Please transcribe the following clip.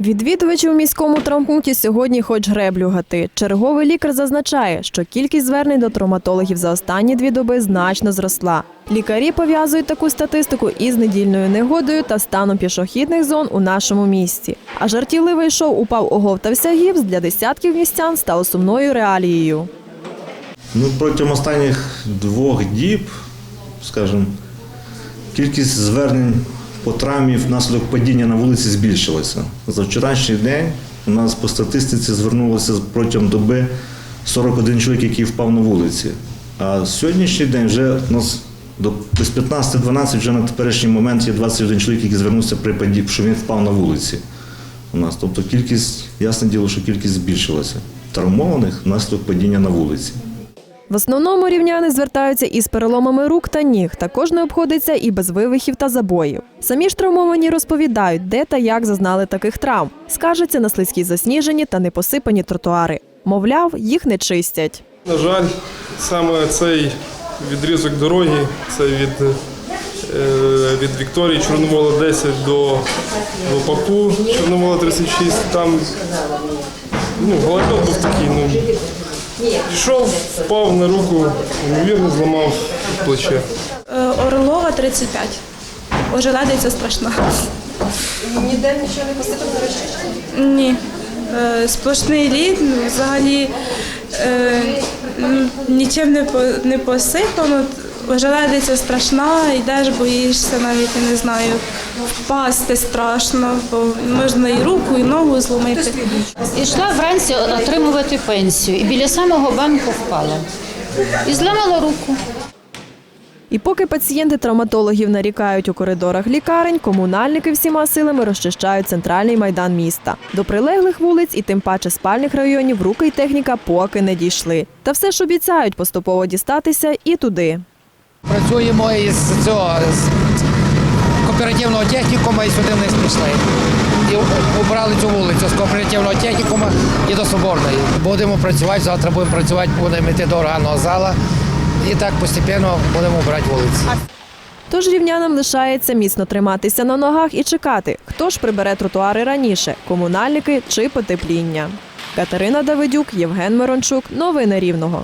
Відвідувачі у міському травмпункті сьогодні хоч греблю гати. Черговий лікар зазначає, що кількість звернень до травматологів за останні дві доби значно зросла. Лікарі пов'язують таку статистику із недільною негодою та станом пішохідних зон у нашому місті. А жартівливий шоу упав оговтався гіпс для десятків містян стало сумною реалією. Ну, протягом останніх двох діб, скажімо, кількість звернень по травмі внаслідок падіння на вулиці збільшилася. За вчорашній день у нас по статистиці звернулося протягом доби 41 чоловік, який впав на вулиці. А сьогоднішній день вже у нас до 15-12 вже на теперішній момент є 21 чоловік, який звернувся при падінні, що він впав на вулиці. У нас, тобто кількість, ясне діло, що кількість збільшилася. Травмованих внаслідок падіння на вулиці. В основному рівняни звертаються із переломами рук та ніг. Також не обходиться і без вивихів та забоїв. Самі ж травмовані розповідають, де та як зазнали таких травм. Скаржаться на слизькі засніжені та непосипані тротуари. Мовляв, їх не чистять. На жаль, саме цей відрізок дороги, це від, е, від Вікторії Чорновола 10 до, до Паку Чорновола 36, там ну, голольот був такий, ну, пішов, впав на руку, ймовірно, зламав плече. Е, Орлова 35. Ожеледиця страшна. Ніде нічого не розчищено? Ні. Е, Сплошний лід, ну, взагалі е, нічим не, по- не посипано. Ожеледиця страшна, йдеш, боїшся навіть, я не знаю, впасти страшно, бо можна і руку, і ногу зломити. Ішла вранці отримувати пенсію і біля самого банку впала. І зламала руку. І поки пацієнти травматологів нарікають у коридорах лікарень, комунальники всіма силами розчищають центральний майдан міста. До прилеглих вулиць і тим паче спальних районів руки й техніка поки не дійшли. Та все ж обіцяють поступово дістатися і туди. Працюємо із цього з кооперативного технікуму і сюди вниз прийшли. І обрали цю вулицю з кооперативного технікуму і до Соборної. Будемо працювати, завтра будемо працювати, будемо йти до органного зала. І так постепенно будемо брати вулиці. Тож рівнянам лишається міцно триматися на ногах і чекати, хто ж прибере тротуари раніше комунальники чи потепління. Катерина Давидюк, Євген Мирончук. Новини Рівного.